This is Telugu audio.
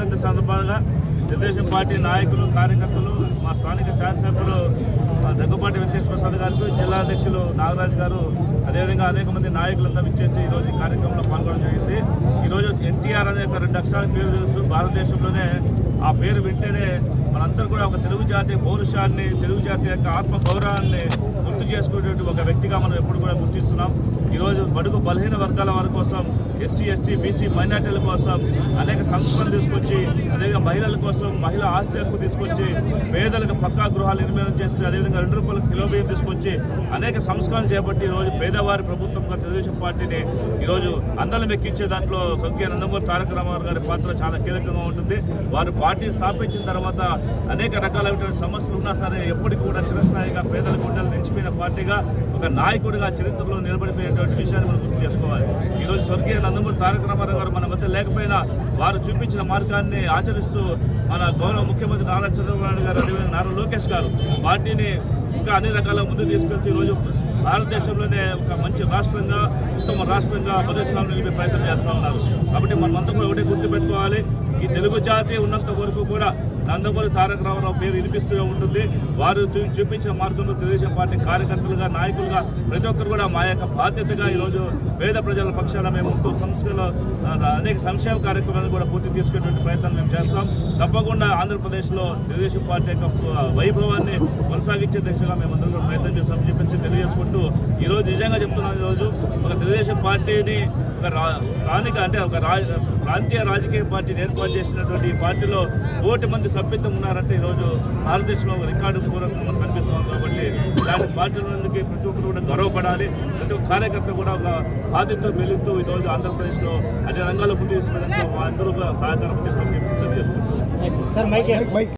సందర్భంగా తెలుగుదేశం పార్టీ నాయకులు కార్యకర్తలు మా స్థానిక శాసనసభ్యులు మా దగ్గుపాటి వెంకటేశ్వర ప్రసాద్ గారికి జిల్లా అధ్యక్షులు నాగరాజు గారు అదేవిధంగా అనేక మంది నాయకులంతా విచ్చేసి ఈరోజు ఈ కార్యక్రమంలో పాల్గొనడం జరిగింది. ఈరోజు ఎన్టీఆర్ అనే ఒక రెండు అక్షరాల పేరు తెలుసు. భారతదేశంలోనే ఆ పేరు వింటేనే మనందరూ కూడా ఒక తెలుగు జాతి పౌరుషాన్ని తెలుగు జాతి యొక్క ఆత్మ గౌరవాన్ని గుర్తు చేసుకునేటువంటి ఒక వ్యక్తిగా మనం ఎప్పుడు కూడా గుర్తిస్తున్నాం. ఈరోజు బడుగు బలహీన వర్గాల వారి కోసం ఎస్సీ ఎస్టీ బీసీ మైనార్టీల కోసం అనేక సంస్కరణలు తీసుకొచ్చి అదేవిధంగా మహిళల కోసం మహిళా ఆస్తి హక్కు తీసుకొచ్చి పేదలకు పక్కా గృహాలు నిర్మాణం చేసి అదేవిధంగా రెండు రూపాయల కిలో బియ్యం తీసుకొచ్చి అనేక సంస్కరణలు చేపట్టి ఈరోజు పేదవారి ప్రభుత్వంగా తెలుగుదేశం పార్టీని ఈరోజు అందరం ఎక్కించే దాంట్లో సొగ్గే నందమూరి తారక రామారావు గారి పాత్ర చాలా కీలకంగా ఉంటుంది. వారు పార్టీ స్థాపించిన తర్వాత అనేక రకాలైనటువంటి సమస్యలు ఉన్నా సరే ఎప్పటికీ కూడా చిరస్థాయిగా పేదల గుండెలు నిలిచిపోయిన పార్టీగా ఒక నాయకుడిగా చరిత్రలో నిలబడిపోయేటువంటి విషయాన్ని మనం గుర్తు చేసుకోవాలి. ఈరోజు స్వర్గీయ నందమూరి తారక రామారావు గారు మన మధ్య లేకపోయినా వారు చూపించిన మార్గాన్ని ఆచరిస్తూ మన గౌరవ ముఖ్యమంత్రి నారా చంద్రబాబు గారు అదేవిధంగా నారా లోకేష్ గారు పార్టీని ఇంకా అన్ని రకాల ముందు తీసుకెళ్తూ ఈరోజు భారతదేశంలోనే ఒక మంచి రాష్ట్రంగా ఉత్తమ రాష్ట్రంగా మొదటి స్థానంలో నిలిపే ప్రయత్నం చేస్తూ ఉన్నారు. కాబట్టి మనమంతా కూడా ఒకటే గుర్తుపెట్టుకోవాలి ఈ తెలుగు జాతి ఉన్నంత వరకు కూడా నందమూరి తారక రామారావు పేరు వినిపిస్తూనే ఉంటుంది. వారు చూ- చూపించిన మార్గంలో తెలుగుదేశం పార్టీ కార్యకర్తలుగా నాయకులుగా ప్రతి ఒక్కరు కూడా మా యొక్క బాధ్యతగా ఈరోజు పేద ప్రజల పక్షాన మేము ఉంటూ సంస్కృతిలో అనేక సంక్షేమ కార్యక్రమాలను కూడా పూర్తి తీసుకునేటువంటి ప్రయత్నం మేము చేస్తాం. తప్పకుండా ఆంధ్రప్రదేశ్లో తెలుగుదేశం పార్టీ యొక్క వైభవాన్ని కొనసాగించే దిశగా మేము అందరం కూడా ప్రయత్నం చేస్తామని చెప్పేసి తెలియజేసుకుంటూ ఈరోజు నిజంగా చెప్తున్నాను. ఈరోజు ఒక తెలుగుదేశం పార్టీని ఒక రా స్థానిక అంటే ఒక రా ప్రాంతీయ రాజకీయ పార్టీని ఏర్పాటు చేసినటువంటి ఈ పార్టీలో కోటి మంది సభ్యత్వం ఉన్నారంటే ఈరోజు భారతదేశంలో ఒక రికార్డు పూర్వకంగా మనకు కనిపిస్తుంది కాబట్టి ఇలాంటి పార్టీలకి ప్రతి ఒక్కరు కూడా గర్వపడాలి. ప్రతి ఒక్క కార్యకర్త కూడా ఒక బాధ్యతతో వెలుగుతూ ఈరోజు ఆంధ్రప్రదేశ్లో అన్ని రంగాల్లో ముందు తీసుకెళ్ళడంతో మా అందరూ కూడా సహకారం అందిస్తామని చెప్పి తెలియజేసుకుంటున్నాం.